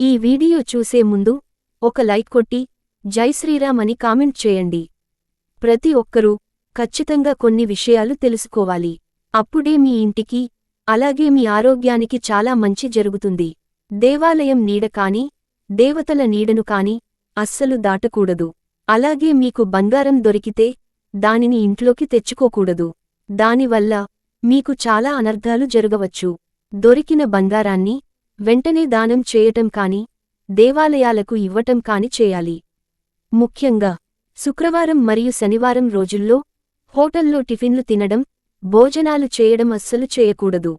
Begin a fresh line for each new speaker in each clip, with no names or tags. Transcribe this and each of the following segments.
ఈ వీడియో చూసే ముందు ఒక లైక్ కొట్టి జై శ్రీరామ్ అని కామెంట్ చేయండి. ప్రతి ఒక్కరూ ఖచ్చితంగా కొన్ని విషయాలు తెలుసుకోవాలి. అప్పుడే మీ ఇంటికి అలాగే మీ ఆరోగ్యానికి చాలా మంచి జరుగుతుంది. దేవాలయం నీడ కాని దేవతల నీడను కాని అస్సలు దాటకూడదు. అలాగే మీకు బంగారం దొరికితే దానిని ఇంట్లోకి తెచ్చుకోకూడదు. దానివల్ల మీకు చాలా అనర్థాలు జరగవచ్చు. దొరికిన బంగారాన్ని వెంటనే దానం చేయటం కాని దేవాలయాలకు ఇవ్వటం కాని చేయాలి. ముఖ్యంగా శుక్రవారం మరియు శనివారం రోజుల్లో హోటల్లో టిఫిన్లు తినడం భోజనాలు చేయడం అస్సలు చేయకూడదు.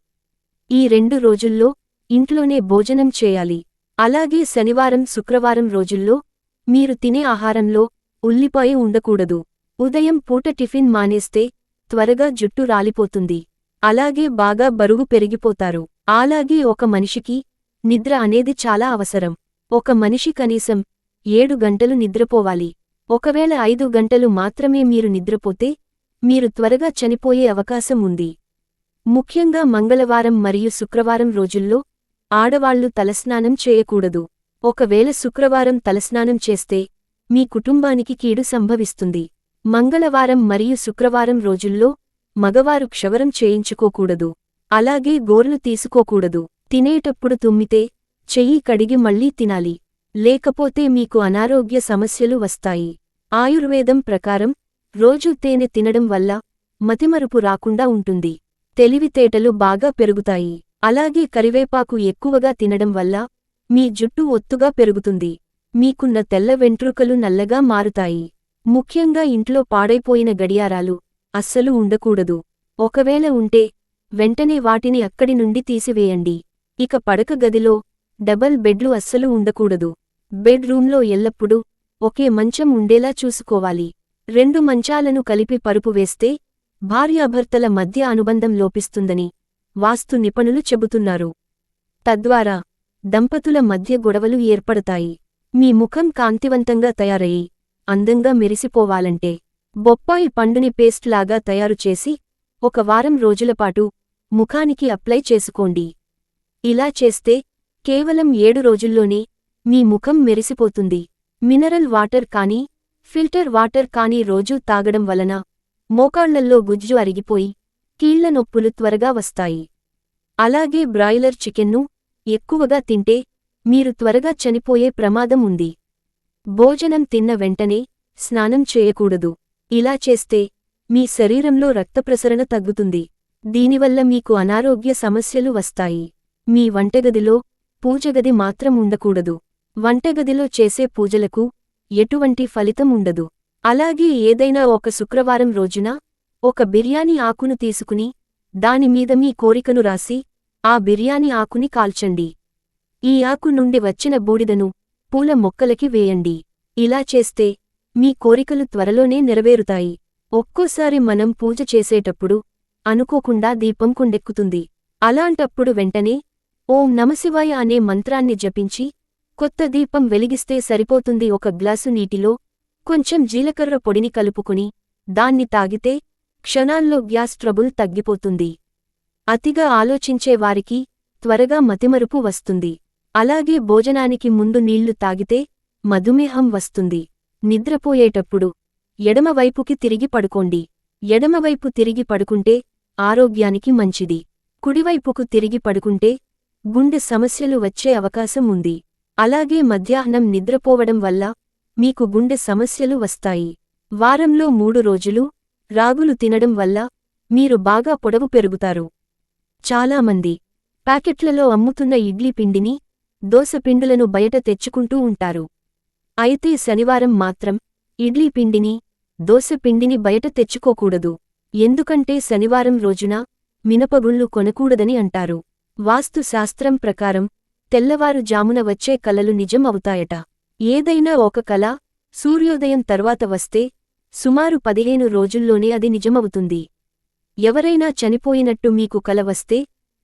ఈ రెండు రోజుల్లో ఇంట్లోనే భోజనం చేయాలి. అలాగే శనివారం శుక్రవారం రోజుల్లో మీరు తినే ఆహారంలో ఉల్లిపాయ ఉండకూడదు. ఉదయం పూట టిఫిన్ మానేస్తే త్వరగా జుట్టు రాలిపోతుంది. అలాగే బాగా బరువు పెరిగిపోతారు. అలాగే ఒక మనిషికి నిద్ర అనేది చాలా అవసరం. ఒక మనిషి కనీసం ఏడు గంటలు నిద్రపోవాలి. ఒకవేళ ఐదు గంటలు మాత్రమే మీరు నిద్రపోతే మీరు త్వరగా చనిపోయే అవకాశం ఉంది. ముఖ్యంగా మంగళవారం మరియు శుక్రవారం రోజుల్లో ఆడవాళ్ళు తలస్నానం చేయకూడదు. ఒకవేళ శుక్రవారం తలస్నానం చేస్తే మీ కుటుంబానికి కీడు సంభవిస్తుంది. మంగళవారం మరియు శుక్రవారం రోజుల్లో మగవారు క్షవరం చేయించుకోకూడదు. అలాగే గోర్లు తీసుకోకూడదు. తినేటప్పుడు తుమ్మితే చెయ్యి కడిగి మళ్ళీ తినాలి. లేకపోతే మీకు అనారోగ్య సమస్యలు వస్తాయి. ఆయుర్వేదం ప్రకారం రోజూ తేనె తినడం వల్ల మతిమరుపు రాకుండా ఉంటుంది. తెలివితేటలు బాగా పెరుగుతాయి. అలాగే కరివేపాకు ఎక్కువగా తినడం వల్ల మీ జుట్టు ఒత్తుగా పెరుగుతుంది. మీకున్న తెల్ల వెంట్రుకలు నల్లగా మారుతాయి. ముఖ్యంగా ఇంట్లో పాడైపోయిన గడియారాలు అస్సలు ఉండకూడదు. ఒకవేళ ఉంటే వెంటనే వాటిని అక్కడి నుండి తీసివేయండి. ఇక పడక గదిలో డబల్ బెడ్లు అస్సలు ఉండకూడదు. బెడ్ రూంలో ఎల్లప్పుడూ ఒకే మంచం ఉండేలా చూసుకోవాలి. రెండు మంచాలను కలిపి పరుపు వేస్తే భార్యాభర్తల మధ్య అనుబంధం లోపిస్తుందని వాస్తు నిపుణులు చెబుతున్నారు. తద్వారా దంపతుల మధ్య గొడవలు ఏర్పడతాయి. మీ ముఖం కాంతివంతంగా తయారయి అందంగా మెరిసిపోవాలంటే బొప్పాయి పండుని పేస్ట్ లాగా తయారుచేసి ఒక వారం రోజులపాటు ముఖానికి అప్లై చేసుకోండి. ఇలా చేస్తే కేవలం ఏడు రోజుల్లోనే మీ ముఖం మెరిసిపోతుంది. మినరల్ వాటర్ కానీ ఫిల్టర్ వాటర్ కానీ రోజూ తాగడం వలన మోకాళ్ళల్లో గుజ్జు అరిగిపోయి కీళ్ళ నొప్పులు త్వరగా వస్తాయి. అలాగే బ్రాయిలర్ చికెన్ను ఎక్కువగా తింటే మీరు త్వరగా చనిపోయే ప్రమాదం ఉంది. భోజనం తిన్న వెంటనే స్నానం చేయకూడదు. ఇలా చేస్తే మీ శరీరంలో రక్తప్రసరణ తగ్గుతుంది. దీనివల్ల మీకు అనారోగ్య సమస్యలు వస్తాయి. మీ వంటగదిలో పూజగది మాత్రం ఉండకూడదు. వంటగదిలో చేసే పూజలకు ఎటువంటి ఫలితం ఉండదు. అలాగే ఏదైనా ఒక శుక్రవారం రోజున ఒక బిర్యానీ ఆకును తీసుకుని దానిమీద మీ కోరికను రాసి ఆ బిర్యానీ ఆకుని కాల్చండి. ఈ ఆకు నుండి వచ్చిన బూడిదను పూల మొక్కలకి వేయండి. ఇలా చేస్తే మీ కోరికలు త్వరలోనే నెరవేరుతాయి. ఒక్కోసారి మనం పూజ చేసేటప్పుడు అనుకోకుండా దీపం కుండెక్కుతుంది. అలాంటప్పుడు వెంటనే ఓం నమశివాయ అనే మంత్రాన్ని జపించి కొత్త దీపం వెలిగిస్తే సరిపోతుంది ఒక గ్లాసు నీటిలో కొంచెం జీలకర్ర పొడిని కలుపుకుని దాన్ని తాగితే క్షణాల్లో గ్యాస్ ట్రబుల్ తగ్గిపోతుంది. అతిగా ఆలోచించే వారికి త్వరగా మతిమరుపు వస్తుంది. అలాగే భోజనానికి ముందు నీళ్ళు తాగితే మధుమేహం వస్తుంది. నిద్రపోయేటప్పుడు ఎడమవైపుకి తిరిగి పడుకోండి. ఎడమవైపు తిరిగి పడుకుంటే ఆరోగ్యానికి మంచిది. కుడివైపుకు తిరిగి పడుకుంటే గుండె సమస్యలు వచ్చే అవకాశం ఉంది. అలాగే మధ్యాహ్నం నిద్రపోవడం వల్ల మీకు గుండె సమస్యలు వస్తాయి. వారంలో మూడు రోజులు రాగులు తినడం వల్ల మీరు బాగా పొడవు పెరుగుతారు. చాలామంది ప్యాకెట్లలో అమ్ముతున్న ఇడ్లీ పిండిని దోస పిండులను బయట తెచ్చుకుంటూ ఉంటారు. అయితే శనివారం మాత్రం ఇడ్లీ పిండిని దోస పిండిని బయట తెచ్చుకోకూడదు. ఎందుకంటే శనివారం రోజున మినపగుళ్ళు కొనకూడదని అంటారు. వాస్తుశాస్త్రం ప్రకారం తెల్లవారు జామున వచ్చే కలలు నిజం అవుతాయట ఏదైనా ఒక కల సూర్యోదయం తర్వాత వస్తే సుమారు పదిహేను రోజుల్లోనే అది నిజమవుతుంది. ఎవరైనా చనిపోయినట్టు మీకు కల వస్తే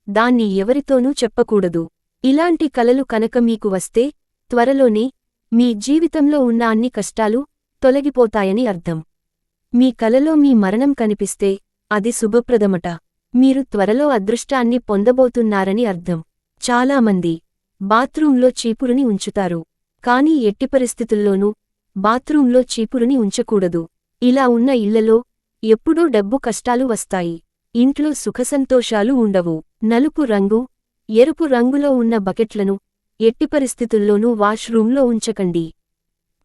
దాన్ని ఎవరితోనూ చెప్పకూడదు. ఇలాంటి కలలు కనుక మీకు వస్తే త్వరలోనే మీ జీవితంలో ఉన్న అన్ని కష్టాలు తొలగిపోతాయని అర్థం. మీ కలలో మీ మరణం కనిపిస్తే అది శుభప్రదమట. మీరు త్వరలో అదృష్టాన్ని పొందబోతున్నారని అర్థం. చాలామంది బాత్రూంలో చీపురుని ఉంచుతారు. కానీ ఎట్టి పరిస్థితుల్లోనూ బాత్రూంలో చీపురుని ఉంచకూడదు. ఇలా ఉన్న ఇళ్ళలో ఎప్పుడూ డబ్బు కష్టాలు వస్తాయి. ఇంట్లో సుఖసంతోషాలు ఉండవు. నలుపు రంగు ఎరుపు రంగులో ఉన్న బకెట్లను ఎట్టి పరిస్థితుల్లోనూ వాష్రూంలో ఉంచకండి.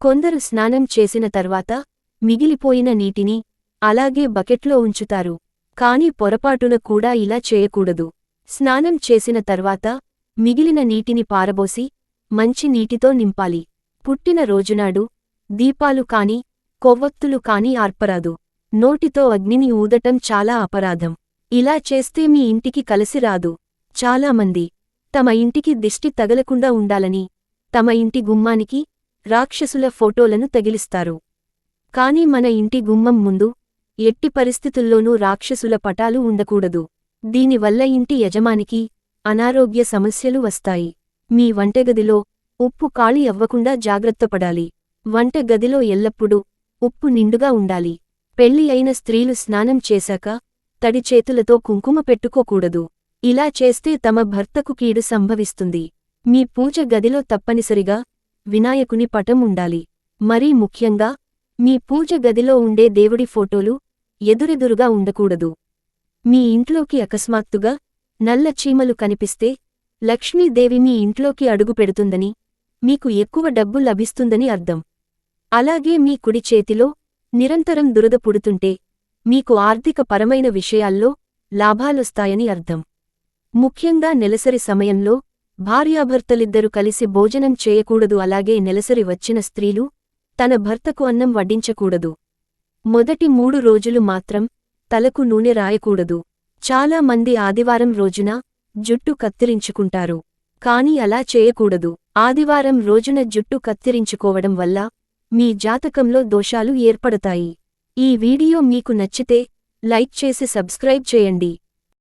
కొందరు స్నానం చేసిన తర్వాత మిగిలిపోయిన నీటిని అలాగే బకెట్లో ఉంచుతారు. కాని పొరపాటున కూడా ఇలా చేయకూడదు. స్నానం చేసిన తర్వాత మిగిలిన నీటిని పారబోసి మంచి నీటితో నింపాలి. పుట్టిన రోజునాడు దీపాలు కాని కొవ్వొత్తులు కాని ఆర్పరాదు. నోటితో అగ్నిని ఊదటం చాలా అపరాధం. ఇలా చేస్తే మీ ఇంటికి కలిసి రాదు. చాలామంది తమ ఇంటికి దిష్టి తగలకుండా ఉండాలని తమ ఇంటి గుమ్మానికి రాక్షసుల ఫోటోలను తగిలిస్తారు. కాని మన ఇంటి గుమ్మం ముందు ఎట్టి పరిస్థితుల్లోనూ రాక్షసుల పటాలు ఉండకూడదు. దీనివల్ల ఇంటి యజమానికి అనారోగ్య సమస్యలు వస్తాయి. మీ వంటగదిలో ఉప్పు ఖాళీ అవ్వకుండా జాగ్రత్తపడాలి వంట గదిలో ఎల్లప్పుడూ ఉప్పు నిండుగా ఉండాలి. పెళ్ళి అయిన స్త్రీలు స్నానం చేశాక తడి చేతులతో కుంకుమ పెట్టుకోకూడదు. ఇలా చేస్తే తమ భర్తకు కీడు సంభవిస్తుంది. మీ పూజ గదిలో తప్పనిసరిగా వినాయకుని పటం ఉండాలి. మరీ ముఖ్యంగా మీ పూజ గదిలో ఉండే దేవుడి ఫోటోలు ఎదురెదురుగా ఉండకూడదు. మీ ఇంట్లోకి అకస్మాత్తుగా నల్ల చీమలు కనిపిస్తే లక్ష్మీదేవి మీ ఇంట్లోకి అడుగుపెడుతుందని మీకు ఎక్కువ డబ్బు లభిస్తుందని అర్థం. అలాగే మీ కుడి చేతిలో నిరంతరం దురద పుడుతుంటే మీకు ఆర్థిక పరమైన విషయాల్లో లాభాలొస్తాయని అర్థం. ముఖ్యంగా నెలసరి సమయంలో భార్యాభర్తలిద్దరూ కలిసి భోజనం చేయకూడదు అలాగే నెలసరి వచ్చిన స్త్రీలు తన భర్తకు అన్నం వడ్డించకూడదు. మొదటి మూడు రోజులు మాత్రం తలకు నూనె రాయకూడదు. చాలా మంది ఆదివారం రోజున జుట్టు కత్తిరించుకుంటారు. కాని అలా చేయకూడదు. ఆదివారం రోజున జుట్టు కత్తిరించుకోవడం వల్ల మీ జాతకంలో దోషాలు ఏర్పడతాయి. ఈ వీడియో మీకు నచ్చితే లైక్ చేసి సబ్స్క్రైబ్ చేయండి.